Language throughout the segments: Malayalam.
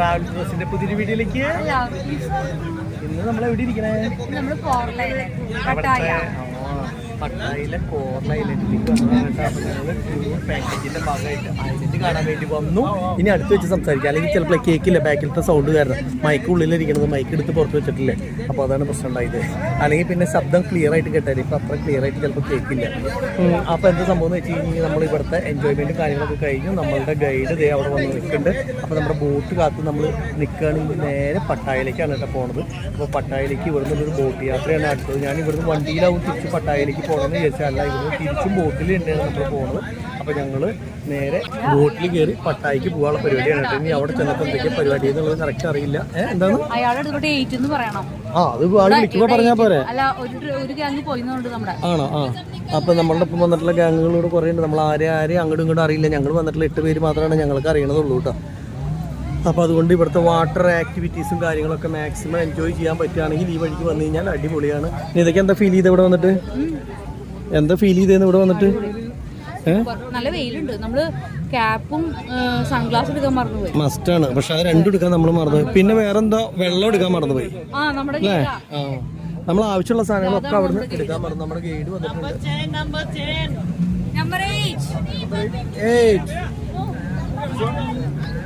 ട്രാവൽ ഡ്രസ്സിന്റെ പുതിയൊരു വീഡിയോയിലേക്ക്. ഇന്ന് നമ്മൾ എവിടെ ഇരിക്കണേ നമ്മൾ പട്ടായിലെ കോർണ ഭാഗമായിട്ട് ഐലൻഡ് കാണാൻ വേണ്ടി വന്നു. ഇനി അടുത്ത് വെച്ച് സംസാരിക്കാം. അല്ലെങ്കിൽ ചിലപ്പോൾ കേക്കില്ല ബാക്കിലത്തെ സൗണ്ട് കാരണം. മൈക്ക് ഉള്ളിലിരിക്കണത് മൈക്ക് എടുത്ത് പുറത്ത് വെച്ചിട്ടില്ലേ? അപ്പോൾ അതാണ് പ്രശ്നം ഉണ്ടായത്. അല്ലെങ്കിൽ പിന്നെ ശബ്ദം ക്ലിയർ ആയിട്ട് കേട്ടാൽ ഇപ്പം അത്ര ക്ലിയർ ആയിട്ട് ചിലപ്പോൾ കേൾക്കില്ല അപ്പോൾ എന്താ സംഭവം എന്ന് വെച്ച് കഴിഞ്ഞാൽ നമ്മൾ ഇവിടുത്തെ എൻജോയ്മെന്റും കാര്യങ്ങളൊക്കെ കഴിഞ്ഞു. നമ്മളുടെ ഗൈഡ് ദേ അവിടെ വന്ന് നിൽക്കുന്നുണ്ട്. അപ്പോൾ നമ്മുടെ ബോട്ട് കാത്ത് നമ്മൾ നിൽക്കുകയാണെങ്കിൽ നേരെ പട്ടായയിലേക്കാണ് കേട്ടോ പോണത്. അപ്പോൾ പട്ടായയിലേക്ക് ഇവിടുന്ന് ഒരു ബോട്ട് യാത്രയാണ് അടുത്തത് ഞാൻ ഇവിടുന്ന് വണ്ടിയിലാവും തിരിച്ച് പട്ടായയിലേക്ക് പോകണമെന്ന് വിചാരിച്ചാൽ അല്ല ഇവിടെ തിരിച്ചും ബോട്ടിൽ തന്നെയാണ് നമ്മൾ പോകുന്നത് അപ്പോൾ ഞങ്ങൾ നേരെ ബോട്ടിൽ കയറി പട്ടായിക്ക് പോകാനുള്ള പരിപാടിയാണ് കേട്ടോ. ഇനി അവിടെ ചെന്നപ്പോൾ എന്തൊക്കെയാണ് പരിപാടി എന്നുള്ളത് കറക്റ്റ് അറിയില്ല. എന്താണ്? ആ അത് ആൾ വിളിക്കുമ്പോൾ പറഞ്ഞാൽ പോരെ. ആണോ? ആ. അപ്പം നമ്മളുടെ ഒപ്പം വന്നിട്ടുള്ള ഗ്യാങ്ങുകളോട് കുറേ ഉണ്ട്. നമ്മൾ ആരെ ആരെയും അങ്ങോട്ടും ഇങ്ങോട്ടും അറിയില്ല. ഞങ്ങൾ വന്നിട്ടുള്ള എട്ട് പേര് മാത്രമാണ് ഞങ്ങൾക്ക് അറിയണതുള്ളൂ കേട്ടോ. അപ്പോൾ അതുകൊണ്ട് ഇവിടുത്തെ വാട്ടർ ആക്ടിവിറ്റീസും കാര്യങ്ങളൊക്കെ മാക്സിമം എൻജോയ് ചെയ്യാൻ പറ്റുകയാണെങ്കിൽ ഈ വഴിക്ക് വന്നു കഴിഞ്ഞാൽ അടിപൊളിയാണ്. ഇതൊക്കെ എന്താ ഫീൽ ചെയ്ത് ഇവിടെ വന്നിട്ട്? എന്താ ഫീൽ ചെയ്തേന്ന് ഇവിടെ വന്നിട്ട്? നല്ല വെയിലുണ്ട്. നമ്മൾ ക്യാപ്പും സൺഗ്ലാസ് എടുക്കാൻ മറന്നുപോയി. മസ്റ്റാണ് പക്ഷെ അത് രണ്ടും എടുക്കാൻ നമ്മൾ മറന്നുപോയി. പിന്നെ വേറെന്തോ? വെള്ളം എടുക്കാൻ മറന്നുപോയി. ആ നമ്മുടെ അല്ലേ? ആ. നമ്മൾ ആവശ്യമുള്ള സാധനങ്ങളൊക്കെ അവിടുന്ന് എടുക്കാൻ മറന്നു. നമ്മുടെ ഗൈഡ് വന്നിട്ടുണ്ട്.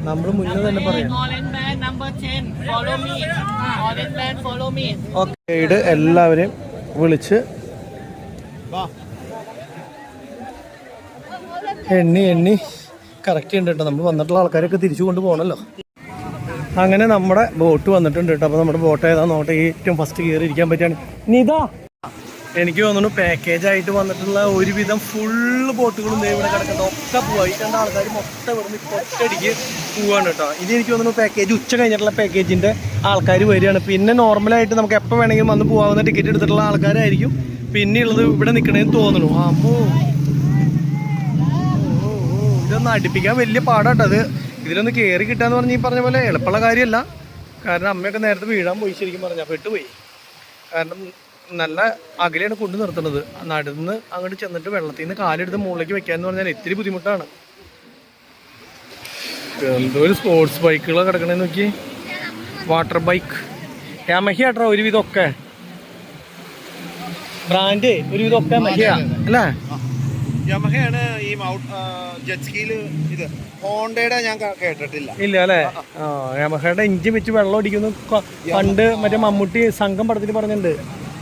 നമ്മൾ മുന്നേ തന്നെ പറയാം. Orange man number 10, follow me. Orange man, follow me. Guide എല്ലാവരെയും വിളിച്ച് എണ്ണി എണ്ണി. കറക്റ്റ് ഉണ്ട് കേട്ടോ. നമ്മൾ വന്നിട്ടുള്ള ആൾക്കാരൊക്കെ തിരിച്ചു കൊണ്ട് പോകണല്ലോ അങ്ങനെ നമ്മുടെ ബോട്ട് വന്നിട്ടുണ്ട് കേട്ടോ. അപ്പോൾ നമ്മുടെ ബോട്ട് ഏതാ നോട്ടെ ഏറ്റവും ഫസ്റ്റ് കയറി ഇരിക്കാൻ പറ്റിയാണ്. നിതാ എനിക്ക് തോന്നുന്നു പാക്കേജ് ആയിട്ട് വന്നിട്ടുള്ള ഒരുവിധം ഫുള്ള് ബോട്ടുകളും ഇവിടെ കിടക്കുന്നത് ഒക്കെ പോവാ ഈ കണ്ട ആൾക്കാർ മൊത്തം ഇവിടെ നിന്ന് ഒറ്റയടിക്ക് പോവാണ് കേട്ടോ. ഇത് എനിക്ക് തോന്നുന്നു പാക്കേജ് ഉച്ച കഴിഞ്ഞിട്ടുള്ള പാക്കേജിന്റെ ആൾക്കാർ വരികയാണ്. പിന്നെ നോർമലായിട്ട് നമുക്ക് എപ്പോൾ വേണമെങ്കിലും വന്ന് പോകാവുന്ന ടിക്കറ്റ് എടുത്തിട്ടുള്ള ആൾക്കാരായിരിക്കും. പിന്നെയുള്ളത് ഇവിടെ നിൽക്കണേന്ന് തോന്നുന്നു. ഓ, ഇതൊന്ന് അടുപ്പിക്കാൻ വലിയ പാടാട്ടോ അത് ഇതിലൊന്ന് കയറി കിട്ടാന്ന് പറഞ്ഞ് ഈ പറഞ്ഞ പോലെ എളുപ്പമുള്ള കാര്യമല്ല. കാരണം അമ്മയൊക്കെ നേരത്തെ വീഴാൻ പോയി ശരിക്കും പറഞ്ഞാൽ പെട്ടുപോയി. കാരണം നല്ല അകലെയാണ് കൊണ്ടു നിർത്തുന്നത്. നടന്ന് അങ്ങോട്ട് ചെന്നിട്ട് വെള്ളത്തിൽ നിന്ന് കാലെടുത്ത് മുകളിലേക്ക് വെക്കാന്ന് പറഞ്ഞാൽ ഇത്തിരി ബുദ്ധിമുട്ടാണ്. എന്തോ ഒരു സ്പോർട്സ് ബൈക്കുകളൊക്കെ കിടക്കണേന്ന് നോക്കി വാട്ടർ ബൈക്ക് യാമഹി ആട്ടോ ഒരുവിധം ഒക്കെ ബ്രാൻഡ് ഒരുവിധം ഒക്കെ മഹിയ അല്ലേ? യമഹയാണ് ഈ ഇത്. ഹോണ്ടയുടെ ഞാൻ കേട്ടിട്ടില്ല. ഇല്ല അല്ലേ? യമഹയുടെ എഞ്ചിൻ വെച്ച് വെള്ളം അടിക്കുന്നു പണ്ട് മറ്റേ മമ്മൂട്ടി സംഘം പടത്തിൽ പറഞ്ഞിട്ടുണ്ട്.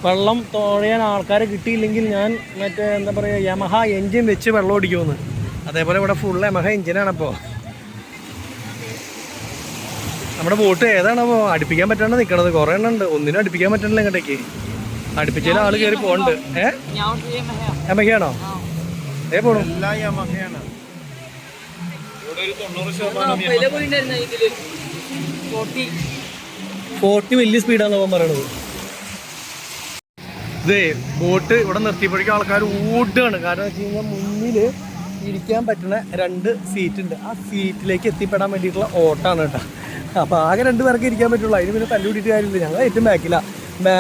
വെള്ളം തുഴയാൻ ആൾക്കാരെ കിട്ടിയില്ലെങ്കിൽ ഞാൻ മറ്റേ എന്താ പറയുക യമഹ എൻജിൻ വെച്ച് വെള്ളം ഓടിക്കുമെന്ന്. അതേപോലെ ഇവിടെ ഫുൾ യമഹ എൻജിനാണപ്പോൾ നമ്മുടെ ബോട്ട് ഏതാണപ്പോൾ അടുപ്പിക്കാൻ പറ്റാണ്ട് നിൽക്കണത് കുറേ എണ്ണം ഉണ്ട്. ഒന്നിനും അടുപ്പിക്കാൻ പറ്റണില്ല ഇങ്ങോട്ടേക്ക്. അടുപ്പിച്ചാൽ ആൾ കയറി പോണ്ട് ഏ? യമഹയാണോ? ഏ പോണു. ഫോർട്ടി വലിയ സ്പീഡാണ് അവൻ പറയണത്. ഇതേ ബോട്ട് ഇവിടെ നിർത്തിയപ്പോഴേക്കും ആൾക്കാർ ഓടുകയാണ്. കാരണം വെച്ച് കഴിഞ്ഞാൽ മുന്നിൽ ഇരിക്കാൻ പറ്റുന്ന രണ്ട് സീറ്റ് ഉണ്ട്. ആ സീറ്റിലേക്ക് എത്തിപ്പെടാൻ വേണ്ടിയിട്ടുള്ള ഓട്ടാണ് കേട്ടോ. അപ്പോൾ ആകെ രണ്ട് പേർക്ക് ഇരിക്കാൻ പറ്റുള്ളൂ. അതിന് പിന്നെ തല്ലുകൂടിയിട്ട് കാര്യമില്ല. ഞങ്ങൾ ഏറ്റവും ബാക്കില്ല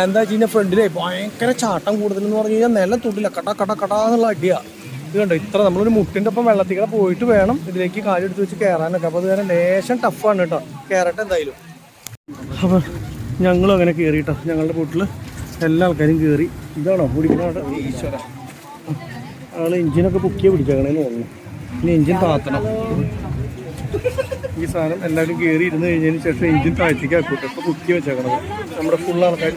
എന്താ വെച്ച് കഴിഞ്ഞാൽ ഫ്രണ്ടിലേ ഭയങ്കര ചാട്ടം കൂടുതലെന്ന് പറഞ്ഞു കഴിഞ്ഞാൽ നിലം തൊട്ടില്ല. കട കട കട എന്നുള്ള അടിയാണ് ഇത് കണ്ടോ? ഇത്ര നമ്മളൊരു മുട്ടിന്റെ ഒപ്പം വെള്ളത്തിൽ കൂടെ പോയിട്ട് വേണം ഇതിലേക്ക് കാലെടുത്ത് വെച്ച് കയറാനൊക്കെ അപ്പോൾ അത് കാരണം ലേശം ടഫാണ് കേട്ടോ. കയറട്ടെ എന്തായാലും. അപ്പോൾ ഞങ്ങളും അങ്ങനെ കയറി കേട്ടോ ഞങ്ങളുടെ ബോട്ടിൽ എല്ലാ ആൾക്കാരും കയറി ഇതാണോ? പിടിക്കണ ഈശ്വര. ആൾ എഞ്ചിനൊക്കെ പൊക്കിയ പിടിച്ചേക്കണേന്ന് തോന്നുന്നു. ഇനി എഞ്ചിൻ താത്തണം. ഈ സാധനം എല്ലാവരും കയറി ഇരുന്ന് കഴിഞ്ഞതിന് ശേഷം എഞ്ചിൻ താഴ്ത്തിക്ക് ആക്കൂട്ടെ ഇപ്പൊ പൊക്കി വെച്ചേക്കണത്. നമ്മുടെ ഫുൾ ആൾക്കാർ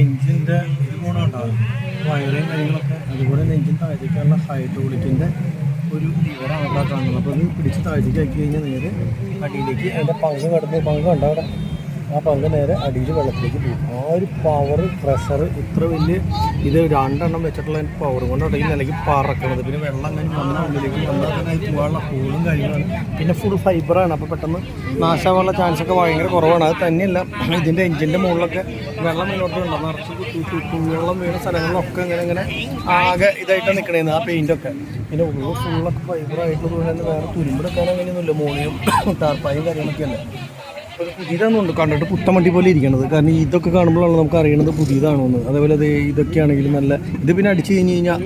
എഞ്ചിന്റെ ഇത് ഗുണമുണ്ടോ വയറും കാര്യങ്ങളൊക്കെ. അതുപോലെ തന്നെ എഞ്ചിൻ താഴ്ത്തിക്കാനുള്ള ഹൈഡ്രോളിക്കിന്റെ ഒരു തീവ്ര കാണുന്നത്. അപ്പോൾ പിടിച്ച് ആക്കി കഴിഞ്ഞാൽ നേരെ അടിയിലേക്ക് അതിന്റെ പങ്ക് കിടന്ന് പങ്ക് ആ അങ്ങ് നേരെ അടിയിൽ വെള്ളത്തിലേക്ക് പോകും. ആ ഒരു പവർ പ്രഷർ ഇത്ര വലിയ ഇത് രണ്ടെണ്ണം വെച്ചിട്ടുള്ള പവർ കൊണ്ടാണ് ഈ നിലയ്ക്ക് പറക്കണത്. പിന്നെ വെള്ളം അങ്ങനെ വന്ന ഉള്ളിലേക്ക് വന്നാൽ പോകാനുള്ള പൂളും കാര്യങ്ങളാണ് പിന്നെ ഫുൾ ഫൈബറാണ് അപ്പോൾ പെട്ടെന്ന് നാശാവാനുള്ള ചാൻസ് ഒക്കെ ഭയങ്കര കുറവാണ്. അത് തന്നെയല്ല ഇതിന്റെ എഞ്ചിന്റെ മുകളിലൊക്കെ വെള്ളം മുന്നോട്ട് ഉണ്ടോ നിറച്ച് വെള്ളം വീണ സ്ഥലങ്ങളിലൊക്കെ ഇങ്ങനെ ഇങ്ങനെ ആകെ ഇതായിട്ടാണ് നിൽക്കണേന്ന് ആ പെയിന്റൊക്കെ പിന്നെ ഉള്ളു ഫുള്ളൊക്കെ ഫൈബറായിട്ടുള്ളത് വേറെ തുരുമ്പെടുക്കാൻ അങ്ങനെയൊന്നുമില്ല മോണിയും ടാർപ്പായും കാര്യങ്ങളൊക്കെ അല്ലേ പുതിയതാണെന്നുണ്ട് കണ്ടിട്ട് പുത്തമണ്ടി പോലെ ഇരിക്കണത്. കാരണം ഇതൊക്കെ കാണുമ്പോഴാണ് നമുക്ക് അറിയണത് പുതിയതാണോന്ന്. അതേപോലെ ദേ ഇതൊക്കെയാണെങ്കിലും നല്ല ഇത് പിന്നെ അടിച്ചു കഴിഞ്ഞ് കഴിഞ്ഞാൽ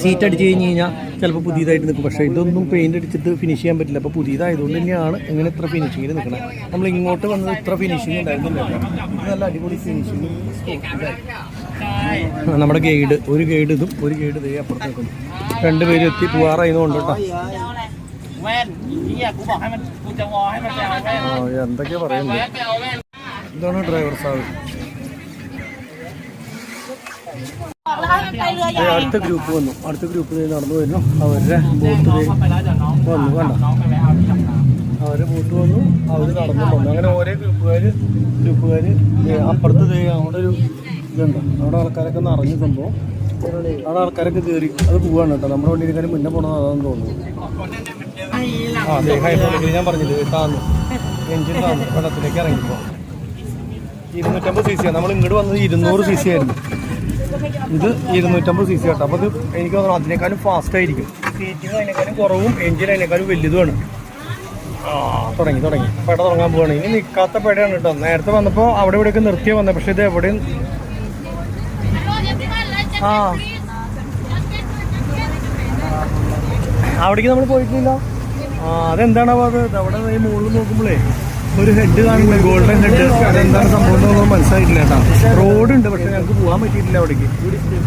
സീറ്റ് അടിച്ചു കഴിഞ്ഞ് കഴിഞ്ഞാൽ ചിലപ്പോൾ പുതിയതായിട്ട് നിൽക്കും. പക്ഷേ ഇതൊന്നും പെയിന്റ് അടിച്ചിട്ട് ഫിനിഷ് ചെയ്യാൻ പറ്റില്ല. അപ്പോൾ പുതിയതായതുകൊണ്ട് തന്നെയാണ് ഇങ്ങനെ ഇത്ര ഫിനിഷിങ്ങിൽ നിൽക്കുന്നത് നമ്മൾ ഇങ്ങോട്ട് വന്നത് ഇത്ര ഫിനിഷിങ് ഉണ്ടായിരുന്നില്ല. നല്ല അടിപൊളി ഫിനിഷിങ് നമ്മുടെ ഗൈഡ് ഒരു ഗൈഡ് ഇതും ഒരു ഗൈഡ് ഇതേ അപ്പുറത്ത് നിൽക്കുന്നു രണ്ടുപേരും എത്തി. പോവാറായതുകൊണ്ട് കേട്ടോ. എന്തൊക്കെയാ പറയുന്നത് ഇതാണ് ഡ്രൈവർ സാബ് അടുത്ത ഗ്രൂപ്പ് വന്നു. അടുത്ത ഗ്രൂപ്പിൽ നടന്നു വരുന്നു. അവരുടെ ബോട്ട് വന്നു വേണ്ട അവരെ ബോട്ട് വന്നു അവർ നടന്നു വന്നു. അങ്ങനെ ഓരോ ഗ്രൂപ്പുകാര് ഗ്രൂപ്പുകാര് അപ്പുറത്ത് അവിടെ ഒരു ഇതുണ്ട്. അവിടെ ആൾക്കാരൊക്കെ നിറഞ്ഞ സംഭവം. അവിടെ ആൾക്കാരൊക്കെ കയറി അത് പോവാണ് കേട്ടോ. നമ്മുടെ വണ്ടിയിലേക്കാരും മുന്നേ പോണത് അതാണെന്ന് തോന്നുന്നു. ആ അതെ ഹൈഡ്രോളിക്കിൽ ഞാൻ പറഞ്ഞില്ലേ താന്നു എഞ്ചിൻ താന്നു വെള്ളത്തിലേക്ക് ഇറങ്ങിപ്പോ. ഇരുന്നൂറ്റമ്പത് സി സി ആണ്. നമ്മൾ ഇങ്ങോട്ട് വന്നത് ഇരുന്നൂറ് സി സി ആയിരുന്നു. ഇത് ഇരുന്നൂറ്റമ്പത് സി സി കേട്ടോ. അപ്പോൾ ഇത് എനിക്ക് തോന്നുന്നു അതിനേക്കാളും ഫാസ്റ്റ് ആയിരിക്കും. സീറ്റിംഗ് അതിനേക്കാളും കുറവും എഞ്ചിൻ അതിനേക്കാളും വലുതുമാണ്. ആ തുടങ്ങി തുടങ്ങി. പെട തുടങ്ങാൻ പോവാണ്. ഇനി നിൽക്കാത്ത പെടയാണ് കേട്ടോ. നേരത്തെ വന്നപ്പോൾ അവിടെ ഇവിടെയൊക്കെ നിർത്തിയാൽ വന്നത് പക്ഷേ ഇത് എവിടെയും അവിടേക്ക് നമ്മൾ പോയിട്ടില്ല. ആ അതെന്താണോ അത്? അവിടെ ഈ മുകളിൽ നോക്കുമ്പോഴേ ഒരു ഹെഡ് കാണുമ്പോൾ ഗോൾഡൻ ഹെഡ്. അതെന്താണ് സംഭവം മനസ്സിലായിട്ടില്ല കേട്ടോ. റോഡ് ഉണ്ട് പക്ഷെ ഞങ്ങൾക്ക് പോകാൻ പറ്റിയിട്ടില്ല അവിടേക്ക്.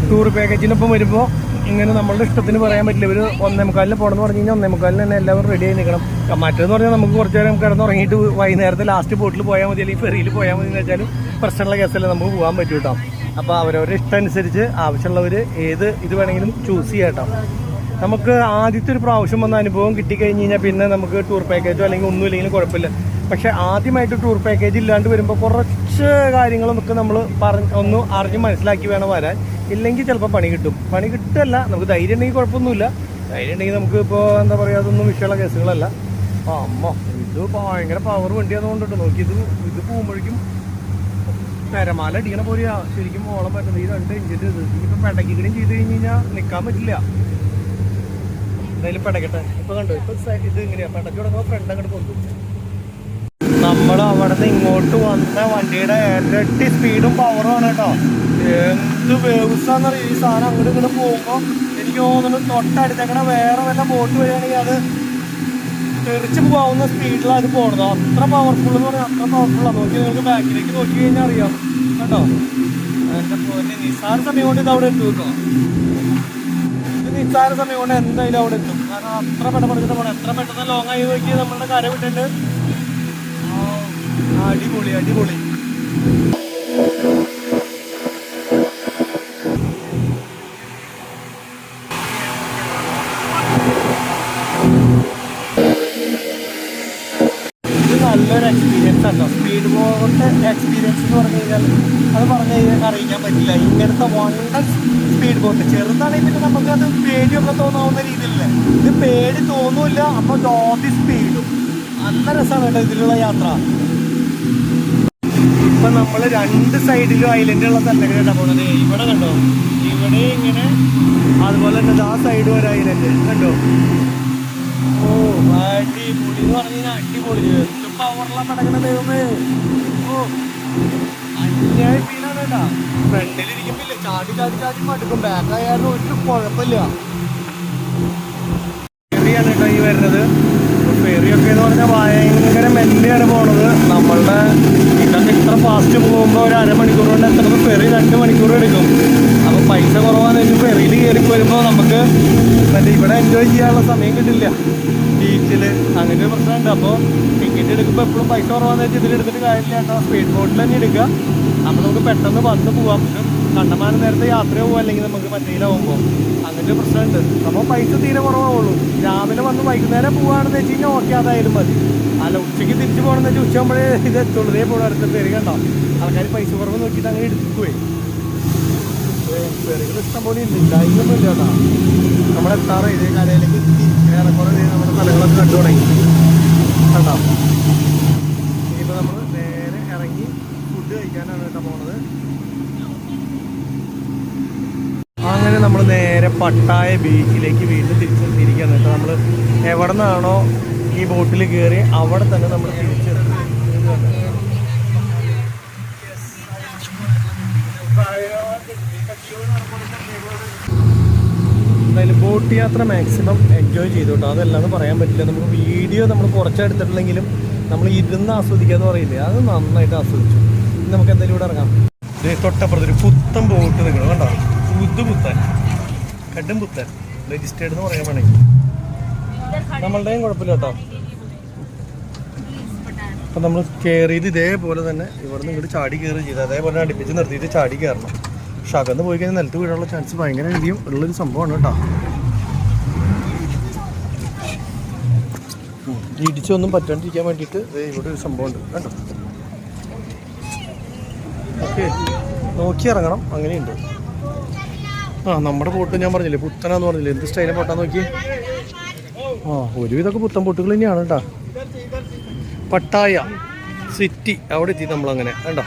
ടൂർ പാക്കേജിനൊപ്പം വരുമ്പോൾ ഇങ്ങനെ നമ്മളുടെ ഇഷ്ടത്തിന് പറയാൻ പറ്റില്ല. ഒരു ഒന്നേ മുക്കാലിന് പോകണമെന്ന് പറഞ്ഞു കഴിഞ്ഞാൽ ഒന്നേ മുക്കാലിന് തന്നെ എല്ലാവരും റെഡി ആയി നിൽക്കണം മറ്റേന്ന് പറഞ്ഞാൽ നമുക്ക് കുറച്ച് നേരം കിടന്നുറങ്ങിയിട്ട് വൈകുന്നേരത്തെ ലാസ്റ്റ് ബോട്ടിൽ പോയാൽ മതി അല്ലെങ്കിൽ ഫെറിയിൽ പോയാൽ മതി എന്ന് വെച്ചാലും പ്രശ്നമുള്ള കേസല്ലേ നമുക്ക് പോകാൻ പറ്റും കേട്ടോ. അപ്പോൾ അവരവരുടെ ഇഷ്ടം അനുസരിച്ച് ആവശ്യമുള്ളവർ ഏത് ഇത് വേണമെങ്കിലും ചൂസ് ചെയ്യാം നമുക്ക് ആദ്യത്തെ ഒരു പ്രാവശ്യം വന്ന അനുഭവം കിട്ടിക്കഴിഞ്ഞ് കഴിഞ്ഞാൽ പിന്നെ നമുക്ക് ടൂർ പാക്കേജോ അല്ലെങ്കിൽ ഒന്നും ഇല്ലെങ്കിലും കുഴപ്പമില്ല. പക്ഷെ ആദ്യമായിട്ട് ടൂർ പാക്കേജ് ഇല്ലാണ്ട് വരുമ്പോൾ കുറച്ച് കാര്യങ്ങളൊക്കെ നമ്മൾ പറഞ്ഞ് ഒന്ന് അറിഞ്ഞ് മനസ്സിലാക്കി വേണം വരാൻ. ഇല്ലെങ്കിൽ ചിലപ്പോൾ പണി കിട്ടും. പണി കിട്ടല്ല നമുക്ക് ധൈര്യം ഉണ്ടെങ്കിൽ കുഴപ്പമൊന്നുമില്ല. ധൈര്യം ഉണ്ടെങ്കിൽ നമുക്ക് ഇപ്പോൾ എന്താ പറയുക അതൊന്നും വിഷയമുള്ള കേസുകളല്ല. അമ്മ ഇത് ഭയങ്കര പവർ വണ്ടിയാണെന്നുകൊണ്ടിട്ട് നോക്കി ഇത് ഇത് പോകുമ്പോഴേക്കും തിരമാല അടിക്കണ പോലെയാ. ശരിക്കും ഓളം പറ്റുന്നത്. ഈ രണ്ട് ഇഞ്ചിന്റെ ഇത്. ഇനിയിപ്പോൾ പെടക്കിക്കണേം ചെയ്ത് കഴിഞ്ഞ് കഴിഞ്ഞാൽ നിൽക്കാൻ പറ്റില്ല. എന്തായാലും പെടക്കട്ടെ ഇപ്പൊ കണ്ടു? ഇപ്പൊ ഇത് എങ്ങനെയാ? പെടക്കി തുടങ്ങുമ്പോൾ ഫ്രണ്ട് അങ്ങോട്ട് പോകും നമ്മൾ അവിടെ നിന്ന് ഇങ്ങോട്ട് വന്ന വണ്ടിയുടെ ഇരട്ടി സ്പീഡും പവറും ആണ് കേട്ടോ. എന്ത് വേവ്സാന്നറിയോ ഈ സാധനം അങ്ങോട്ട് ഇങ്ങോട്ട് പോകുമ്പോൾ എനിക്ക് തോന്നുന്നു തൊട്ടടുത്തേക്കണ വേറെ വല്ല ബോട്ട് വരികയാണെങ്കിൽ അത് തെറിച്ച് പോകാവുന്ന സ്പീഡിലാണ് അത് അത്ര പവർഫുൾ എന്ന് പറഞ്ഞാൽ അത്ര പവർഫുള്ളാണ് നോക്കി നിങ്ങൾക്ക് ബാക്കിലേക്ക് നോക്കി കഴിഞ്ഞാൽ അറിയാം. കേട്ടോ എന്റെ പോലെ നിസ്സാര സമയം കൊണ്ട് ഇത് അവിടെ എത്തും കേട്ടോ. ഇത് നിസ്സാര സമയം കൊണ്ട് എന്തായാലും അവിടെ എത്തും. കാരണം അത്ര പെട്ടെന്ന് പോകണം എത്ര പെട്ടെന്ന് ലോങ് ആയി നോക്കി നമ്മളുടെ കര വിട്ടിട്ട് അടിപൊളി അടിപൊളി. തോന്നൂല അപ്പോൾ ജോതി സ്പീഡും നല്ല രസമാണ് കേട്ടോ ഇതിലുള്ള യാത്ര. ഇപ്പൊ നമ്മൾ രണ്ട് സൈഡിലും ഐലൻഡ് ഉള്ള സ്ഥലങ്ങളാണ് പോകുന്നത് ഇവിടെ കണ്ടോ? ഇവിടെ ഇങ്ങനെ അതുപോലെ തന്നെ ആ സൈഡ് ഒരു ഐലൻഡ് കണ്ടോ? ഓ അടിപൊളി എന്ന് പറഞ്ഞാൽ അടിപൊളി. എന്ത് പവറിലാ പടക്കണ ദൈവമേ. ഓ അന്യായ ഫീലാണ് കേട്ടാ. ഫ്രണ്ടിൽ ഇരിക്കുമ്പില്ലേ ചാടി ചാടി ചാടി മടുക്കും. ബാക്കായാലും ഒരു കുഴപ്പമില്ല. ഫെറിയാണ് കേട്ടോ ഈ വരുന്നത്. ഫെറിയൊക്കെ എന്ന് പറഞ്ഞാൽ ഭയങ്കര മെല്ലെയാണ് പോണത്. നമ്മളുടെ ഇതൊക്കെ ഇത്ര ഫാസ്റ്റ് പോകുമ്പോൾ ഒരു അരമണിക്കൂർ കൊണ്ട് എത്തുന്നത് ഫെറി രണ്ട് മണിക്കൂർ എടുക്കും. അപ്പോൾ പൈസ കുറവാന്ന് വെച്ചാൽ ഫെറിയിൽ കയറി വരുമ്പോൾ നമുക്ക് മറ്റേ ഇവിടെ എൻജോയ് ചെയ്യാനുള്ള സമയം കിട്ടില്ല. ബീച്ചിൽ അങ്ങനെ ഒരു പ്രശ്നമുണ്ട്. അപ്പോൾ ടിക്കറ്റ് എടുക്കുമ്പോൾ എപ്പോഴും പൈസ കുറവാന്ന് വെച്ചാൽ ഇതിൽ എടുത്തിട്ട് കാര്യമില്ല കേട്ടോ. സ്പീഡ് ബോട്ടിൽ തന്നെ എടുക്കുക. അപ്പോൾ നമുക്ക് പെട്ടെന്ന് വന്ന് പോവാം. പക്ഷെ കണ്ടമാനം നേരത്തെ യാത്ര പോകും അല്ലെങ്കിൽ നമുക്ക് മറ്റേലാവുമ്പോൾ അങ്ങനത്തെ ഒരു പ്രശ്നമുണ്ട്. അപ്പോൾ പൈസ തീരെ കുറവാവുള്ളൂ. രാവിലെ വന്ന് വൈകുന്നേരം പോവുകയാണെന്ന് വെച്ച് കഴിഞ്ഞാൽ ഓക്കെ അതായാലും മതി. അല്ല ഉച്ചയ്ക്ക് തിരിച്ചു പോകണമെന്ന് വെച്ചാൽ ഉച്ചയാകുമ്പോഴേ ഇത് ഇതേ പോകണം അടുത്ത പേര് കണ്ടോ? ആൾക്കാർ പൈസ കുറവ് നോക്കിയിട്ട് അങ്ങനെ എടുക്കുവേ. പേരുകൾ ഇഷ്ടം പോലെ ഉണ്ട്. ഇല്ലായ്മയൊന്നും ഇല്ല കേട്ടോ. നമ്മുടെ എത്താറ് ഇതേ കരയിലേക്ക് എത്തി. ഏറെക്കുറെ നമ്മുടെ സ്ഥലങ്ങളൊക്കെ കണ്ടു തുടങ്ങി. കണ്ടോ ഇനിയിപ്പോൾ നമ്മൾ നേരെ ഇറങ്ങി ഫുഡ് കഴിക്കാനാണ് കേട്ടോ പോണത് അങ്ങനെ നമ്മൾ നേരെ പട്ടായ ബീച്ചിലേക്ക് വീണ്ടും തിരിച്ചെത്തിയിരിക്കുകയാണ്. കേട്ടോ നമ്മൾ എവിടെ നിന്നാണോ ഈ ബോട്ടിൽ കയറി അവിടെ തന്നെ നമ്മൾ തിരിച്ചെത്തി എന്തായാലും ബോട്ട് യാത്ര മാക്സിമം എൻജോയ് ചെയ്തു കേട്ടോ. അതല്ലാന്ന് പറയാൻ പറ്റില്ല. നമുക്ക് വീഡിയോ നമ്മൾ കുറച്ചെടുത്തിട്ടില്ലെങ്കിലും നമ്മൾ ഇരുന്ന് ആസ്വദിക്കുക എന്ന് പറയില്ലേ? അത് നന്നായിട്ട് ആസ്വദിച്ചു. നമുക്ക് എന്തായാലും ഇവിടെ ഇറങ്ങാം. തൊട്ടപ്പുറത്തൊരു പുത്തം ബോട്ട് നിങ്ങൾ കണ്ടോ? പുതു പുത്തൻ കടും പുത്തൻ രജിസ്റ്റേർഡ് എന്ന് പറയാൻ വേണമെങ്കിൽ. നമ്മളുടെയും കുഴപ്പമില്ല കേട്ടോ അപ്പം നമ്മൾ കയറിയത് ഇതേപോലെ തന്നെ ഇവിടെ നിന്ന് ഇങ്ങോട്ട് ചാടി കയറി ചെയ്ത്. അതേപോലെ അടുപ്പിച്ച് നിർത്തിയിട്ട് ചാടി കയറണം പക്ഷെ അകന്ന് പോയി കഴിഞ്ഞാൽ നിലത്ത് വീഴാനുള്ള ചാൻസ് ഭയങ്കര അധികം ഉള്ളൊരു സംഭവമാണ് കേട്ടോ. ഇടിച്ചൊന്നും പറ്റാണ്ടിരിക്കാൻ വേണ്ടിയിട്ട് ഇവിടെ ഒരു സംഭവം ഉണ്ട് കണ്ടോ? ഓക്കെ. നോക്കി ഇറങ്ങണം. അങ്ങനെയുണ്ട്. ആ നമ്മുടെ ബോട്ട് ഞാൻ പറഞ്ഞില്ലേ പുത്തനാന്ന് പറഞ്ഞില്ലേ എന്ത് സ്റ്റൈലെ പോട്ടാന്ന് നോക്കി ആ ഒരുവിധമൊക്കെ പുത്തൻ ബോട്ടുകൾ തന്നെയാണ് കേട്ടോ. പട്ടായ സിറ്റി അവിടെ എത്തി നമ്മളങ്ങനെ കേട്ടോ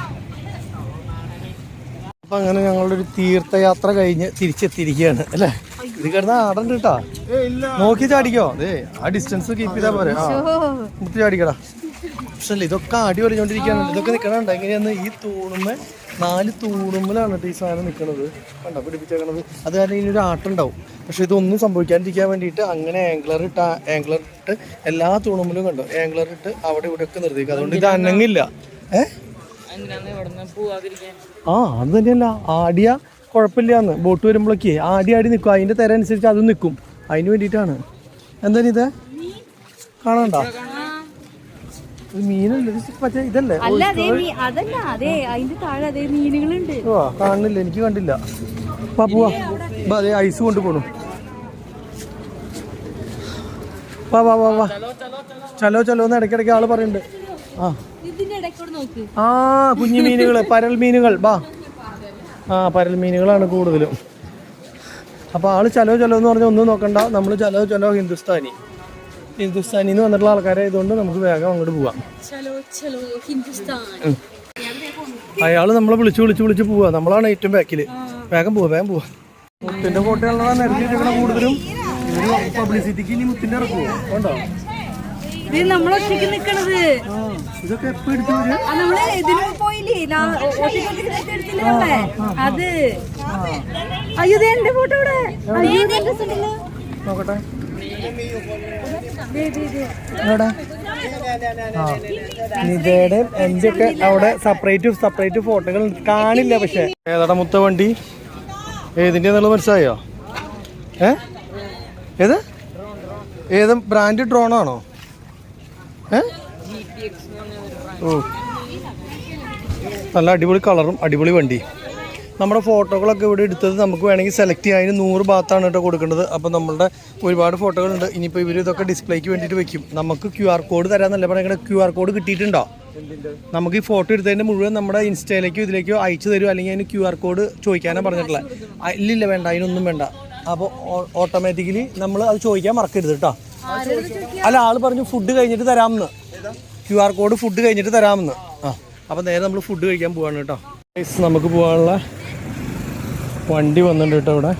അപ്പൊ അങ്ങനെ ഞങ്ങളുടെ ഒരു തീർത്ഥയാത്ര കഴിഞ്ഞ് തിരിച്ചെത്തിയിരിക്കുകയാണ് അല്ലേ? ഇത് കിടന്ന ആടണ്ട് കേട്ടാ. നോക്കി ചാടിക്കോ? അതെ ആ ഡിസ്റ്റൻസ് കീപ്പ് ചെയ്താ പോരെ. ചാടിക്കടാ. പക്ഷേ ഇതൊക്കെ അടി പറഞ്ഞുകൊണ്ടിരിക്കുകയാണ് ഇതൊക്കെ നിൽക്കണുണ്ട് എങ്ങനെയാന്ന് ഈ തൂണുമ്മ നാല് തൂണുമ്പിലാണ് ഈ സാധനം നിൽക്കുന്നത് കണ്ടോ? പിടിപ്പിച്ചേക്കണത്. അത് കാരണം ഇനി ഒരു ആട്ടുണ്ടാവും പക്ഷെ ഇതൊന്നും സംഭവിക്കാണ്ടിരിക്കാൻ വേണ്ടിയിട്ട് അങ്ങനെ ആംഗ്ലർ ഇട്ട് ആംഗ്ലർ ഇട്ട് എല്ലാ തൂണുമ്പിലും കണ്ടോ? ആംഗ്ലർ ഇട്ട് അവിടെ ഇവിടെ ഒക്കെ നിർത്തിക്കുക അതുകൊണ്ട് ഇത് അനങ്ങില്ല. ഏ? ആ അത് തന്നെയല്ല. ആടിയ കുഴപ്പമില്ലാന്ന്. ബോട്ട് വരുമ്പോഴൊക്കെ ആടി ആടി നിൽക്കും. അതിന്റെ തെര അനുസരിച്ച് അതും നിൽക്കും. അതിന് വേണ്ടിയിട്ടാണ്. എന്തായാലും ഇത്? കാണണ്ട ഇത് മീനല്ലേ ഇത് മറ്റേ ഇതല്ലേ അല്ല അതേ മീ- അതല്ല അതെ അതിന്റെ താഴെ അതേ മീനുകളുണ്ട്. ഓ കാണുന്നില്ല. എനിക്ക് കണ്ടില്ല. വാ പോവാ. വാ അതെ ഐസ് കൊണ്ട് പോണു വാ വാ വാ വാ. ചലോ ചലോ എന്ന് ഇടയ്ക്കിടയ്ക്ക് ആൾ പറയുന്നുണ്ട് ആ. ആ കുഞ്ഞു മീനുകൾ പരൽ മീനുകൾ. വാ. ആ പരൽ മീനുകളാണ് കൂടുതലും. അപ്പോൾ ആൾ ചലോ ചലോ എന്ന് പറഞ്ഞാൽ ഒന്നും നോക്കണ്ട. നമ്മൾ ചലോ ചലോ ഹിന്ദുസ്ഥാനി. ഹിന്ദുസ്ഥാനി എന്ന് വന്നിട്ടുള്ള ആൾക്കാരായതുകൊണ്ട് നമുക്ക് വേഗം അങ്ങോട്ട് പോവാം. ചലോ ചലോ ഹിന്ദുസ്ഥാൻ. അയാൾ നമ്മളെ വിളിച്ച് വിളിച്ച് വിളിച്ച് പോവാ. നമ്മളാണ് ഏറ്റവും ബാക്കിൽ വേഗം പോവാ വേഗം പോവാ. മുത്തിന്റെ ഫോട്ടോകളാണ് നിരത്തിയിരിക്കണ കൂടുതലും. പബ്ലിസിറ്റിക്ക് ഇനി മുത്തിന്റെ ഇറക്കുവോ? കണ്ടോ ഇത് നിക്കണത്. ഇതൊക്കെ എപ്പോ എടുത്തു നമ്മൾ ഇതിന് പോയില്ലേ? അത്. അയ്യോ എന്റെ ഫോട്ടോ ഇവിടെ നോക്കട്ടെ. എവിടെ? ആ. അവിടെ സെപ്പറേറ്റ് സെപ്പറേറ്റ് ഫോട്ടോകൾ കാണില്ല പക്ഷെ. ഏതാടാ മുത്ത വണ്ടി ഏതിന്റെ എന്നുള്ളത് മനസ്സിലായോ? ഏ? ഏത്? ഏത് ബ്രാൻഡ് ഡ്രോൺ ആണോ? ഏ? ഓ. നല്ല അടിപൊളി കളറും അടിപൊളി വണ്ടി. നമ്മുടെ ഫോട്ടോകളൊക്കെ ഇവിടെ എടുത്തത് നമുക്ക് വേണമെങ്കിൽ സെലക്ട് ചെയ്യാൻ അതിന് നൂറ് ഭാഗത്താണ് കേട്ടോ കൊടുക്കേണ്ടത്. അപ്പോൾ നമ്മളുടെ ഒരുപാട് ഫോട്ടോകളുണ്ട്. ഇനിയിപ്പോൾ ഇവർ ഇതൊക്കെ ഡിസ്പ്ലേക്ക് വേണ്ടിയിട്ട് വെക്കും. നമുക്ക് ക്യു ആർ കോഡ് തരാമെന്നല്ല പറയുന്നത് ക്യു ആർ കോഡ് കിട്ടിയിട്ടുണ്ടോ? നമുക്ക് ഈ ഫോട്ടോ എടുത്തതിന്റെ മുഴുവൻ നമ്മുടെ ഇൻസ്റ്റയിലേക്കോ ഇതിലേക്കോ അയച്ചു തരും അല്ലെങ്കിൽ അതിന് ക്യു ആർ കോഡ് ചോദിക്കാനാണ് പറഞ്ഞിട്ടുള്ളത് ഇല്ലില്ല വേണ്ട. അതിനൊന്നും വേണ്ട. അപ്പോൾ ഓട്ടോമാറ്റിക്കലി നമ്മൾ അത് ചോദിക്കാൻ മറക്കരുത് കേട്ടോ. അല്ല ആൾ പറഞ്ഞു ഫുഡ് കഴിഞ്ഞിട്ട് തരാമെന്ന്. ക്യു ആർ കോഡ് ഫുഡ് കഴിഞ്ഞിട്ട് തരാമെന്ന്. ആ അപ്പോൾ നേരെ നമ്മൾ ഫുഡ് കഴിക്കാൻ പോവാണ് കേട്ടോ. നമുക്ക് പോകാനുള്ള വണ്ടി വന്നിട്ടുണ്ട് കേട്ടോ ഇവിടെ.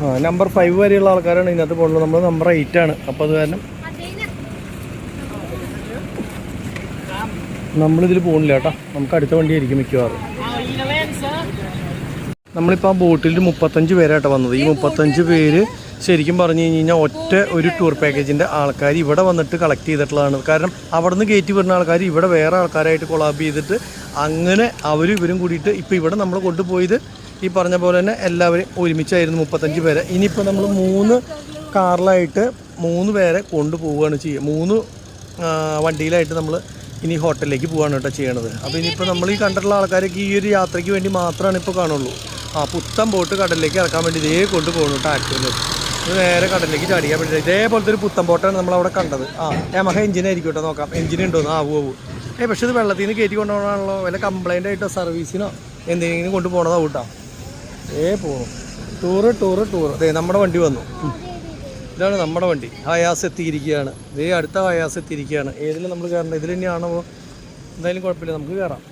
ആ നമ്പർ ഫൈവ് വരെയുള്ള ആൾക്കാരാണ് ഇതിനകത്ത് പോകുന്നത് നമ്മൾ നമ്പർ എയ്റ്റ് ആണ്. അപ്പോൾ അത് കാരണം നമ്മളിതിൽ പോകുന്നില്ല കേട്ടോ. നമുക്ക് അടുത്ത വണ്ടി ആയിരിക്കും മിക്കവാറും. നമ്മളിപ്പോൾ ആ ബോട്ടിൽ മുപ്പത്തഞ്ച് പേരാട്ടോ വന്നത്. ഈ മുപ്പത്തഞ്ച് പേര് ശരിക്കും പറഞ്ഞു കഴിഞ്ഞു കഴിഞ്ഞാൽ ഒറ്റ ഒരു ടൂർ പാക്കേജിന്റെ ആൾക്കാർ ഇവിടെ വന്നിട്ട് കളക്ട് ചെയ്തിട്ടുള്ളതാണ്. കാരണം അവിടെ നിന്ന് കയറ്റി വരുന്ന ആൾക്കാർ ഇവിടെ വേറെ ആൾക്കാരായിട്ട് കൊളാബ് ചെയ്തിട്ട് അങ്ങനെ അവരും ഇവരും കൂടിയിട്ട് ഇപ്പോൾ ഇവിടെ നമ്മൾ കൊണ്ടുപോയത് ഈ പറഞ്ഞ പോലെ തന്നെ എല്ലാവരും ഒരുമിച്ചായിരുന്നു മുപ്പത്തഞ്ച് പേരെ. ഇനിയിപ്പോൾ നമ്മൾ മൂന്ന് കാറിലായിട്ട് മൂന്ന് പേരെ കൊണ്ടുപോവുകയാണ് ചെയ്യുക മൂന്ന് വണ്ടിയിലായിട്ട് നമ്മൾ ഇനി ഹോട്ടലിലേക്ക് പോവാണ് കേട്ടോ ചെയ്യണത്. അപ്പോൾ ഇനിയിപ്പോൾ നമ്മൾ ഈ കണ്ടിട്ടുള്ള ആൾക്കാരൊക്കെ ഈ ഒരു യാത്രയ്ക്ക് വേണ്ടി മാത്രമാണ് ഇപ്പോൾ കാണുള്ളൂ. ആ പുത്തം ബോട്ട് കടലിലേക്ക് ഇറക്കാൻ വേണ്ടി ഇതേ കൊണ്ട് പോകണം കേട്ടോ ആക്ടറിൽ ഇത് നേരെ കടലിലേക്ക് ചാടിക്കാൻ പറ്റില്ല ഇതേപോലത്തെ ഒരു പുത്തൻ ബോട്ടാണ് നമ്മൾ അവിടെ കണ്ടത്. ആ യമഹ എഞ്ചിൻ ആയിരിക്കും കേട്ടോ നോക്കാം. എഞ്ചിൻ ഉണ്ടോന്ന് ആ പോവൂ ഏ പക്ഷേ ഇത് വെള്ളത്തിൽ നിന്ന് കയറ്റി കൊണ്ടുപോകണമല്ലോ വല്ല കംപ്ലൈന്റ് ആയിട്ടോ സർവീസിനോ എന്തെങ്കിലും കൊണ്ട് പോകണതാ കൂട്ടാ ഏ പോകണം ടൂറ് ടൂറ് ടൂറ്. അതെ നമ്മുടെ വണ്ടി വന്നു. ഇതാണ് നമ്മുടെ വണ്ടി. ഹയാസ് എത്തിയിരിക്കുകയാണ് ഇതേ അടുത്ത ഹയാസ് എത്തിയിരിക്കുകയാണ് ഏതിലും നമ്മൾ കയറണം ഇതിൽ തന്നെയാണോ? എന്തായാലും കുഴപ്പമില്ല. നമുക്ക് കയറാം.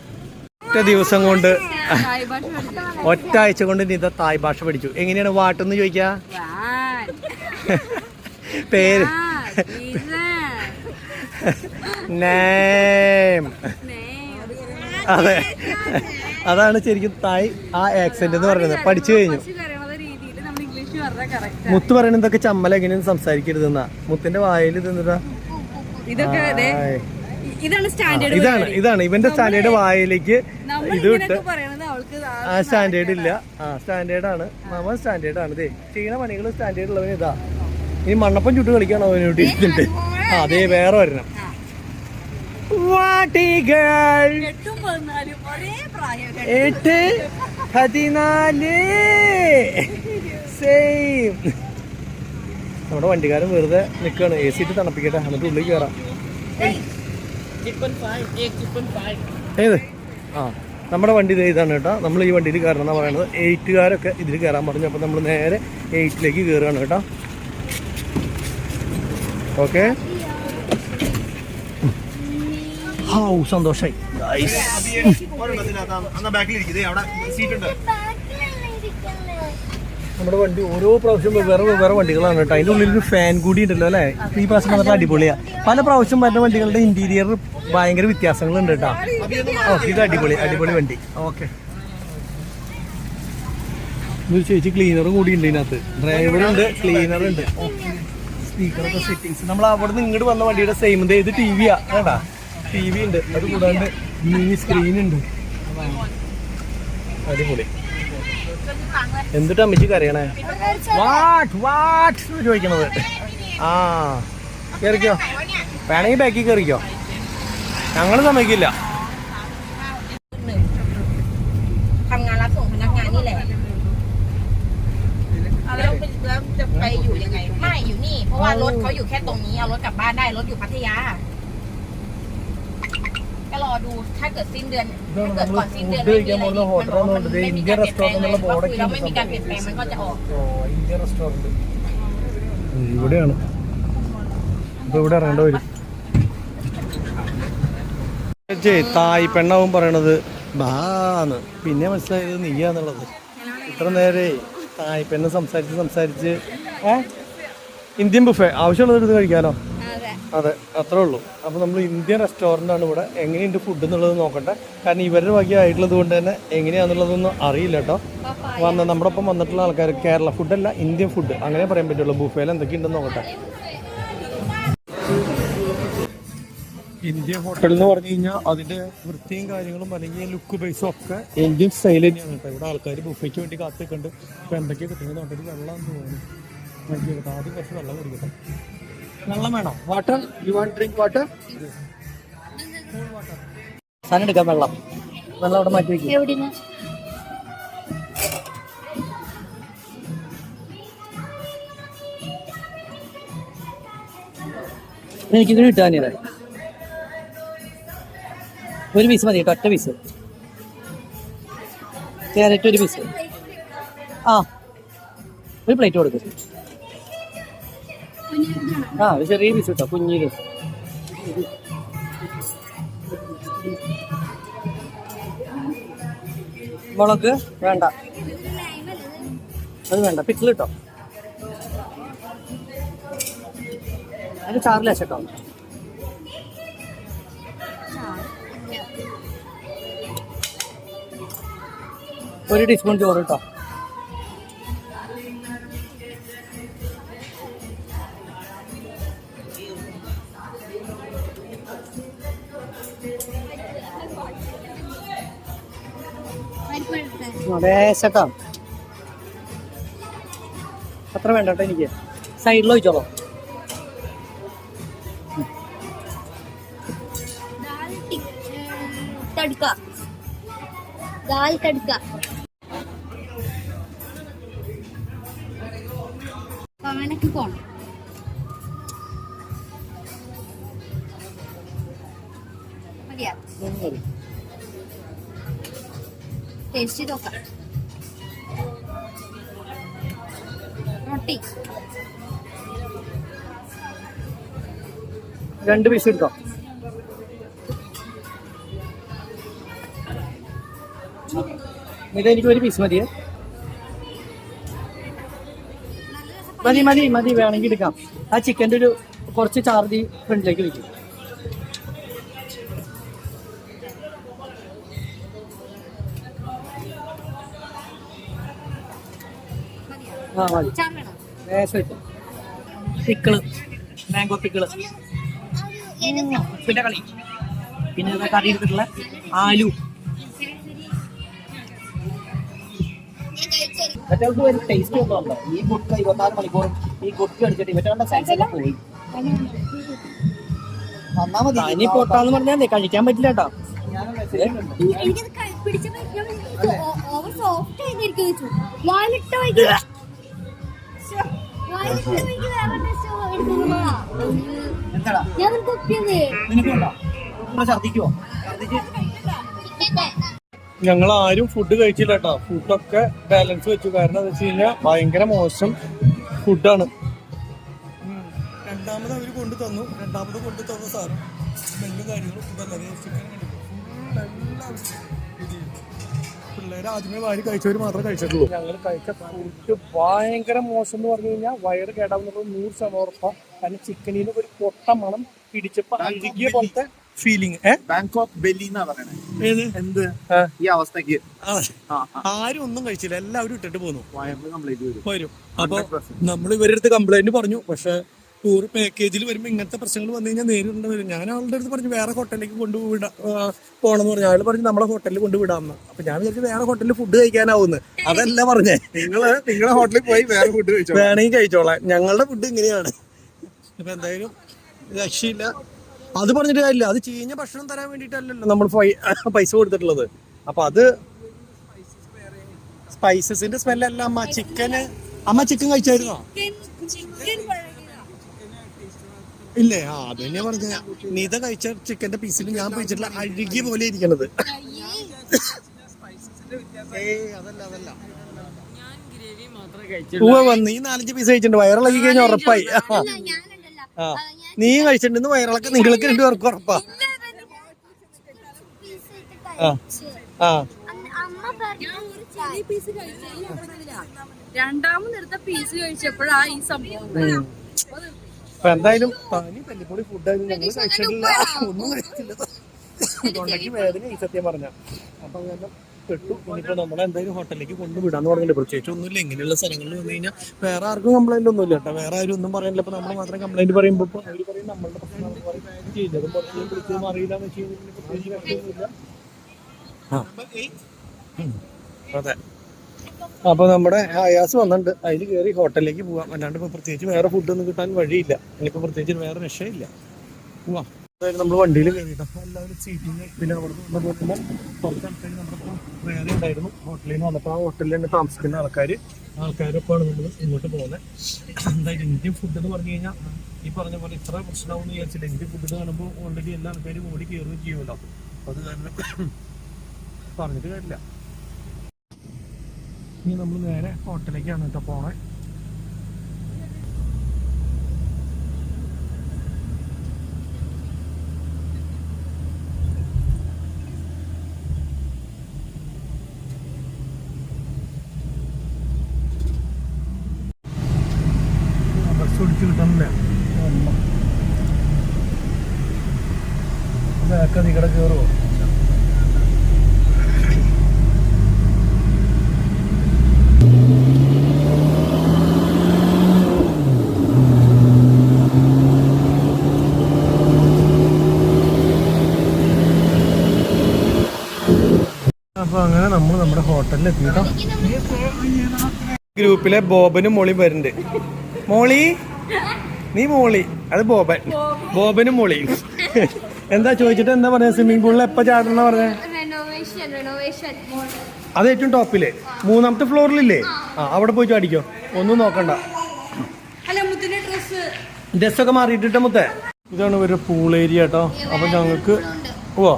ഒറ്റ ദിവസം കൊണ്ട്. ഒറ്റ ആഴ്ച കൊണ്ട് നിത തായ് ഭാഷ പഠിച്ചു. എങ്ങനെയാണ് വാട്ടെന്ന് ചോദിക്കുക. പേര്. നേം. അതെ. അതാണ് ശരിക്കും തായ് ആ ആക്സെന്റ് എന്ന് പറയുന്നത്. പഠിച്ചു കഴിഞ്ഞു. മുത്ത് പറയണതൊക്കെ ചമ്മല എങ്ങനെയൊന്നും സംസാരിക്കരുതെന്നാ മുത്തിന്റെ വായിൽ തിന്നിട്ടാ ഇതാണ് ഇതാണ് ഇവന്റെ സ്റ്റാൻഡേർഡ് വായിലേക്ക് ഇത് വിട്ട് ആ സ്റ്റാൻഡേർഡ് ഇല്ല. ആ സ്റ്റാൻഡേർഡ് ആണ്. മാമ സ്റ്റാൻഡേർഡ് ആണ്. ഇതേ ചെയ്യുന്ന പണികൾ സ്റ്റാൻഡേർഡ് ഉള്ളവന് ഇതാ. ഇനി മണ്ണപ്പം ചുട്ട് കളിക്കാണ് അവന് ഇരുന്നിട്ട് അതെ അതേ വേറെ വരണം എട്ടും പതിനാലും സെയിം നമ്മുടെ വണ്ടിക്കാരൻ വെറുതെ നിൽക്കുകയാണ് എ സി ഇട്ട് തണുപ്പിക്കട്ടെ. എന്നിട്ട് ഉള്ളിൽ കയറാം ഏത്? ആ. നമ്മുടെ വണ്ടി ഇതാണ് കേട്ടോ. നമ്മൾ ഈ വണ്ടിയിൽ കയറണം എന്നാണ് പറയുന്നത് എയ്റ്റുകാരൊക്കെ ഇതിൽ കയറാൻ പറഞ്ഞു. അപ്പോൾ നമ്മൾ നേരെ എയ്റ്റിലേക്ക് കയറുകയാണ് കേട്ടോ. ഓക്കെ. ഹൗ സന്തോഷായി. നമ്മുടെ വണ്ടി ഓരോ പ്രാവശ്യം വെവ്വേറെ വെവ്വേറെ വണ്ടികളാണ് കേട്ടോ. അതിന്റെ ഉള്ളിൽ ഒരു ഫാൻ കൂടി ഉണ്ടല്ലോ അല്ലേ? ഈ പ്രാവശ്യം നല്ല അടിപൊളിയാ. പല പ്രാവശ്യം വരുന്ന വണ്ടികളുടെ ഇന്റീരിയർ ഭയങ്കര വ്യത്യാസങ്ങളുണ്ട് കേട്ടോ ഓക്കെ ഇത് അടിപൊളി അടിപൊളി വണ്ടി. ഓക്കെ. ഇതൊരു ചേച്ചി ക്ലീനർ കൂടി ഉണ്ട് ഇതിനകത്ത്. ഡ്രൈവറുണ്ട് ക്ലീനറുണ്ട് ക്ലീനർ ഉണ്ട്. സ്പീക്കറൊക്കെ സെറ്റിങ്സ് നമ്മൾ അവിടെ നിന്ന് ഇങ്ങോട്ട് വന്ന വണ്ടിയുടെ സെയിം ഇത് ടി വിയാ കേട്ടാ ടി വി ഉണ്ട്. അത് കൂടാണ്ട് മിനി സ്ക്രീൻ ഉണ്ട്. അടിപൊളി. എന്തിട്ടാ അമ്മച്ചി കരയണേ? വാട്ട് വാട്ട് ചോദിക്കണത്. ആ. കയറിക്കോ വേണമെങ്കിൽ ബാക്കി കയറിക്കോ ഞങ്ങൾ സമ്മതിക്കില്ല ทำงานรับส่งพนักงานนี่แหละแล้วแล้วจะไปอยู่ยังไง ไม่อยู่นี่ เพราะว่ารถเขาอยู่แค่ตรงนี้ เอารถกลับบ้านได้ รถอยู่พัทยา ก็รอดู ถ้าเกิดสิ้นเดือน ถ้าเกิดก่อนสิ้นเดือนไม่มีอะไรนี่มันบอกว่ามันไม่มีการเปลี่ยนแปลงเลยว่าคุยแล้วไม่มีการเปลี่ยนแปลงมันก็จะออก ഇന്ത്യ റെസ്റ്റോറൻറ്റ് ഇവിടെയാണ് ഇപ്പൊ ഇവിടെ ഇറങ്ങേണ്ട വരും തായ് പെണ്ണാവും പറയണത് ബാന്ന്. പിന്നെ മനസ്സിലായത് നീയാന്നുള്ളത്. ഇത്ര നേരെ തായ് പെണ്ണ് സംസാരിച്ച് സംസാരിച്ച് ഏ? ഇന്ത്യൻ ബുഫേ ആവശ്യമുള്ളത് എടുത്ത് കഴിക്കാനോ അതെ. അതെ അത്രേ ഉള്ളൂ. അപ്പോൾ നമ്മൾ ഇന്ത്യൻ റെസ്റ്റോറന്റ് ആണ് ഇവിടെ. എങ്ങനെയുണ്ട് ഫുഡ് എന്നുള്ളത് നോക്കട്ടെ. കാരണം ഇവരുടെ വകയായിട്ടുള്ളത് കൊണ്ട് തന്നെ എങ്ങനെയാണെന്നുള്ളതൊന്നും അറിയില്ല കേട്ടോ. വന്ന നമ്മുടെ ഒപ്പം വന്നിട്ടുള്ള ആൾക്കാർ കേരള ഫുഡല്ല ഇന്ത്യൻ ഫുഡ് അങ്ങനെ പറയാൻ പറ്റുള്ളൂ. ബുഫേയിൽ എന്തൊക്കെയുണ്ടെന്ന് നോക്കട്ടെ. ഇന്ത്യൻ ഹോട്ടൽ എന്ന് പറഞ്ഞു കഴിഞ്ഞാൽ അതിന്റെ വൃത്തിയും കാര്യങ്ങളും അല്ലെങ്കിൽ ലുക്ക് ബേസും ഒക്കെ ഇന്ത്യൻ സ്റ്റൈൽ തന്നെയാണ് കേട്ടോ. ഇവിടെ ആൾക്കാർ ബുഫയ്ക്ക് വേണ്ടി കാത്തിക്കുണ്ട് ഇപ്പൊ എന്തൊക്കെയാ കിട്ടുന്നത് കണ്ടിട്ട് വെള്ളം തോന്നുന്നു. നോക്കിയെടുത്ത് ആദ്യം കുറച്ച് വെള്ളം കുടിക്കട്ടെ. വെള്ളം വേണോ? Water you want drink water സാധനം എടുക്കാം വെള്ളം. വെള്ളം അവിടെ മാറ്റി വെക്കും. എനിക്കിത് കിട്ടാനില്ല ഒരു പീസ് മതി കേട്ടോ ഒറ്റ പീസ് ക്യാരറ്റ് ഒരു പീസ് ആ. ഒരു പ്ലേറ്റ് കൊടുക്കും. ആ ഒരു ചെറിയ പീസ് കേട്ടോ കുഞ്ഞിൽ. മുളക് വേണ്ട. അത് വേണ്ട പിക്കിൾ കിട്ടോ. അതിന് ചാറിൽ ഒരു ടീസ്പൂൺ ചോറ് കേട്ടോ ലേശക്കാം. അത്ര വേണ്ട കേട്ടോ എനിക്ക് സൈഡിൽ ഒഴിച്ചോളാം. ദാൽ തടുക്ക. ദാൽ തടുക്ക. ടേസ്റ്റ് ചെയ്ത് നോക്കാം റൊട്ടി. രണ്ട് പീസ് എടുത്തോ? ഇതെനിക്ക് ഒരു പീസ് മതിയേ? മതി മതി മതി വേണമെങ്കിൽ എടുക്കാം. ആ ചിക്കന്റെ ഒരു കുറച്ച് ചാർജ് ഫ്രണ്ടിലേക്ക് വെക്കും. പിക്കിൾ മാംഗോ പിക്കിൾ പിന്നെ കളി. പിന്നെ കറി എടുത്തിട്ടുള്ള? ആലു. മറ്റവർക്ക് ഒരു ടേസ്റ്റ് ഒന്നും ഈ ഗുഡ്ക ഇരുപത്തിനാല് മണിക്കൂറും ഈ ഗുഡ്ക അടിച്ചിട്ട് ഇവറ്റവരുടെ സെൻസൊക്കെ പോയി. വന്നാ മതി. ഇനി പൊട്ടാന്ന് കഴിക്കാൻ പറ്റില്ല കേട്ടോ. എനിക്കത് ക- പിടിച്ചപ്പോ ഓവർ സോഫ്റ്റ് വാലിട്ട് ഞങ്ങൾ ആരും ഫുഡ് കഴിച്ചില്ല കേട്ടോ ഫുഡൊക്കെ ബാലൻസ് വെച്ചു. കാരണം എന്താ വെച്ച് കഴിഞ്ഞാൽ ഭയങ്കര മോശം ഫുഡാണ് രണ്ടാമത് അവർ കൊണ്ടു തന്നു. രണ്ടാമത് കൊണ്ടു തന്ന സ്മെല്ലും കാര്യങ്ങളും ഇതല്ലാതെ ചിക്കൻ പിള്ളേർ ആദ്യമേ വാരി കഴിച്ചവർ മാത്രമേ കഴിച്ചിട്ടുള്ളൂ. ഞങ്ങൾ കഴിച്ച ഫുഡ് ഭയങ്കര മോശം എന്ന് പറഞ്ഞു കഴിഞ്ഞാൽ വയറ് കേടാവുന്നത് നൂറ് ശതമാനം ഉറപ്പാണ് കാരണം ചിക്കനിൽ ഒരു പൊട്ട മണം പിടിച്ചപ്പോ അഴുകിയ പോലത്തെ ഫീലിംഗ് ബാങ്കോക്ക് ബെല്ലി എന്നാ പറയണേ. എന്ത്? ഈ അവസ്ഥക്ക് ആരും ഒന്നും കഴിച്ചില്ല. എല്ലാവരും ഇട്ടിട്ട് പോന്നു. വരും. വരും. അപ്പൊ നമ്മൾ ഇവരെടുത്ത് അടുത്ത് കംപ്ലൈന്റ് പറഞ്ഞു. പക്ഷെ ടൂർ പാക്കേജിൽ വരുമ്പോൾ ഇങ്ങനത്തെ പ്രശ്നങ്ങൾ വന്നു കഴിഞ്ഞാൽ നേരിടേണ്ടി വരും. ഞാൻ അവളുടെ അടുത്ത് പറഞ്ഞു വേറെ ഹോട്ടലിലേക്ക് കൊണ്ടുവിടാ പോകണമെന്ന് പറഞ്ഞു. അയാൾ പറഞ്ഞു നമ്മളെ ഹോട്ടലിൽ കൊണ്ടുവിടാമെന്ന് അപ്പൊ ഞാൻ വിചാരിച്ചു വേറെ ഹോട്ടലിൽ ഫുഡ് കഴിക്കാനാവുന്നു. അതല്ല പറഞ്ഞേ. നിങ്ങൾ നിങ്ങളെ ഹോട്ടലിൽ പോയി വേറെ ഫുഡ് കഴിച്ചോ വേണമെങ്കിൽ കഴിച്ചോളാം. ഞങ്ങളുടെ ഫുഡ് ഇങ്ങനെയാണ്. ഇപ്പൊ എന്തായാലും രക്ഷയില്ല. അത് പറഞ്ഞിട്ട് കാര്യമില്ല. അത് ചീഞ്ഞ ഭക്ഷണം തരാൻ വേണ്ടിയിട്ടല്ലല്ലോ നമ്മൾ പൈസ കൊടുത്തിട്ടുള്ളത്. അപ്പൊ അത് സ്പൈസസിന്റെ സ്മെല്ലല്ല അമ്മ ചിക്കന് അമ്മ ചിക്കൻ കഴിച്ചായിരുന്നോ? ഇല്ലേ? ആ അത് തന്നെയാ പറഞ്ഞ നീത കഴിച്ച ചിക്കന്റെ പീസിൽ ഞാൻ കഴിച്ചിട്ടുള്ള അഴുകി പോലെ ഇരിക്കണത്. നീ നാലഞ്ച് പീസ് കഴിച്ചിട്ടുണ്ട്. വയറിളക്കി കഴിഞ്ഞാൽ ഉറപ്പായി. ആ. നീ കഴിച്ചിട്ടുണ്ടെന്ന് വയറിളക്കം നിങ്ങൾക്ക് രണ്ടു പേർക്ക് ഉറപ്പാ. ആ. ആ. അമ്മ പറഞ്ഞു ചെറിയ പീസ് കഴിച്ചില്ല രണ്ടാമത് എടുത്ത പീസ് കഴിച്ചപ്പോഴാ ഈ സംഭവം. അപ്പൊ എന്തായാലും പനി തല്ലിപ്പൊടി ഫുഡായിരുന്നു ഞങ്ങൾ കഴിച്ചിട്ടില്ല ഒന്നും കഴിച്ചില്ല തൊണ്ടയ്ക്ക് വേദന ഈ സത്യം പറഞ്ഞ. അപ്പൊ അങ്ങനെ പെട്ടു. ഇനിയിപ്പോ നമ്മളെ എന്തായാലും ഹോട്ടലിലേക്ക് കൊണ്ടുവിടാന്ന് പറഞ്ഞില്ല? പ്രത്യേകിച്ച് ഒന്നുമില്ല. ഇങ്ങനെയുള്ള സ്ഥലങ്ങളിൽ വന്നു കഴിഞ്ഞാൽ വേറെ ആർക്കും കംപ്ലൈന്റ് ഒന്നുമില്ല കേട്ടോ. വേറെ ആരും ഒന്നും പറയാനില്ല. ഇപ്പൊ നമ്മൾ മാത്രം കംപ്ലൈന്റ് പറയുമ്പോൾ അവർ പറയും നമ്മളുടെ പ്രശ്നം ചെയ്തത് പുറത്തുനിന്ന് വിളിച്ചതും അറിയില്ല എന്ന് വെച്ച് കഴിഞ്ഞാൽ പ്രത്യേകിച്ച് ഉം. അതെ. അപ്പൊ നമ്മുടെ ആയാസ് വന്നിട്ടുണ്ട്. അതിൽ കയറി ഹോട്ടലിലേക്ക് പോവാം. അല്ലാണ്ട് ഇപ്പൊ പ്രത്യേകിച്ച് വേറെ ഫുഡ് ഒന്നും കിട്ടാൻ വഴിയില്ല. ഇനിയിപ്പോ പ്രത്യേകിച്ച് വേറെ രക്ഷയില്ല. പോവാം. അതായത് നമ്മൾ വണ്ടിയിൽ കയറിയിട്ടോ എല്ലാവരും സീറ്റിങ് പിന്നെ അവിടെ നിന്ന് കുറച്ച് ആൾക്കാർ നമ്മുടെ വേറെ ഉണ്ടായിരുന്നു. ഹോട്ടലിൽ നിന്ന് വന്നപ്പോൾ ആ ഹോട്ടലിൽ തന്നെ താമസിക്കുന്ന ആൾക്കാർ ആൾക്കാരൊക്കെയാണ് നമ്മൾ ഇങ്ങോട്ട് പോകുന്നത് എന്തായാലും ഇന്ത്യൻ ഫുഡ് എന്ന് പറഞ്ഞു കഴിഞ്ഞാൽ ഈ പറഞ്ഞ പോലെ ഇത്ര പ്രശ്നമാവും എന്ന് വിചാരിച്ചില്ല. ഇന്ത്യൻ ഫുഡ് കാണുമ്പോൾ ഓൾറെഡി എല്ലാ ആൾക്കാരും ഓടി കയറുകയും ചെയ്യുമല്ലോ അത് കാരണം പറഞ്ഞിട്ട് കാര്യമില്ല. ഇനി നമ്മൾ നേരെ ഹോട്ടലിലേക്കാണ് കേട്ടോ പോണേ ബസ് പിടിച്ച് കിട്ടണില്ല ബാക്ക് അതിക്കടെ കയറുമോ അപ്പൊ അങ്ങനെ നമ്മൾ നമ്മുടെ ഹോട്ടലിൽ എത്തിട്ടോ ഗ്രൂപ്പിലെ ബോബനും മോളിയും വരുന്നുണ്ട്. മോളി? നീ മോളി. അത് ബോബൻ. ബോബനും മോളിയും. എന്താ ചോദിച്ചിട്ട് എന്താ പറയാ സ്വിമ്മിംഗ് പൂളിൽ എപ്പോ ചാടണ പറഞ്ഞ? അത് ഏറ്റവും ടോപ്പിൽ. മൂന്നാമത്തെ ഫ്ലോറിലില്ലേ? ആ അവിടെ പോയി ചാടിക്കോ. ഒന്നും നോക്കണ്ട. ഡ്രസ്സൊക്കെ മാറിയിട്ടിട്ട മുത്തേ? ഇതാണ് ഒരു പൂൾ ഏരിയ കേട്ടോ അപ്പൊ ഞങ്ങൾക്ക് ഓ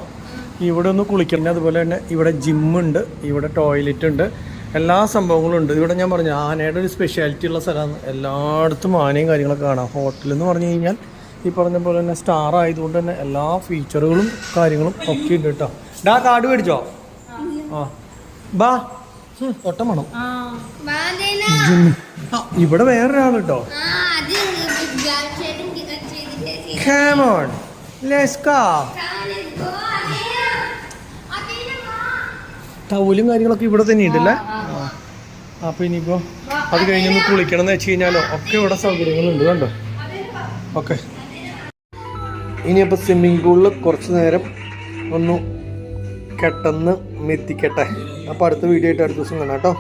ഇവിടെ ഒന്ന് കുളിക്കണേ. അതുപോലെ തന്നെ ഇവിടെ ജിമ്മുണ്ട് ഇവിടെ ടോയ്ലറ്റ് ഉണ്ട് എല്ലാ സംഭവങ്ങളും ഉണ്ട്. ഇവിടെ ഞാൻ പറഞ്ഞു ആനയുടെ ഒരു സ്പെഷ്യാലിറ്റി ഉള്ള സ്ഥലമാണ്. എല്ലായിടത്തും ആനയും കാര്യങ്ങളൊക്കെ കാണാം. ഹോട്ടൽ എന്ന് പറഞ്ഞു കഴിഞ്ഞാൽ ഈ പറഞ്ഞ പോലെ തന്നെ സ്റ്റാർ ആയതുകൊണ്ട് തന്നെ എല്ലാ ഫീച്ചറുകളും കാര്യങ്ങളും ഒക്കെ ഉണ്ട് കേട്ടോ. ഡാ കാർഡ് മേടിച്ചോ? ആ. ബാ. ഒട്ടം വേണം. ഇവിടെ വേറൊരാൾ കേട്ടോ. ആ അത് ടൗലും കാര്യങ്ങളൊക്കെ ഇവിടെ തന്നെ ഉണ്ടല്ലേ? അപ്പൊ ഇനിയിപ്പോ അത് കഴിഞ്ഞൊന്ന് കുളിക്കണം എന്ന് വെച്ച് കഴിഞ്ഞാലോ ഒക്കെ ഇവിടെ സൗകര്യങ്ങളുണ്ട് കണ്ടോ? ഓക്കെ ഇനിയപ്പോൾ സ്വിമ്മിംഗ് പൂളിൽ കുറച്ച് നേരം ഒന്ന് കെട്ടെന്ന് മെത്തിക്കട്ടെ. അപ്പൊ അടുത്ത വീഡിയോ ആയിട്ട് അടുത്ത ദിവസം കാണാം കേട്ടോ.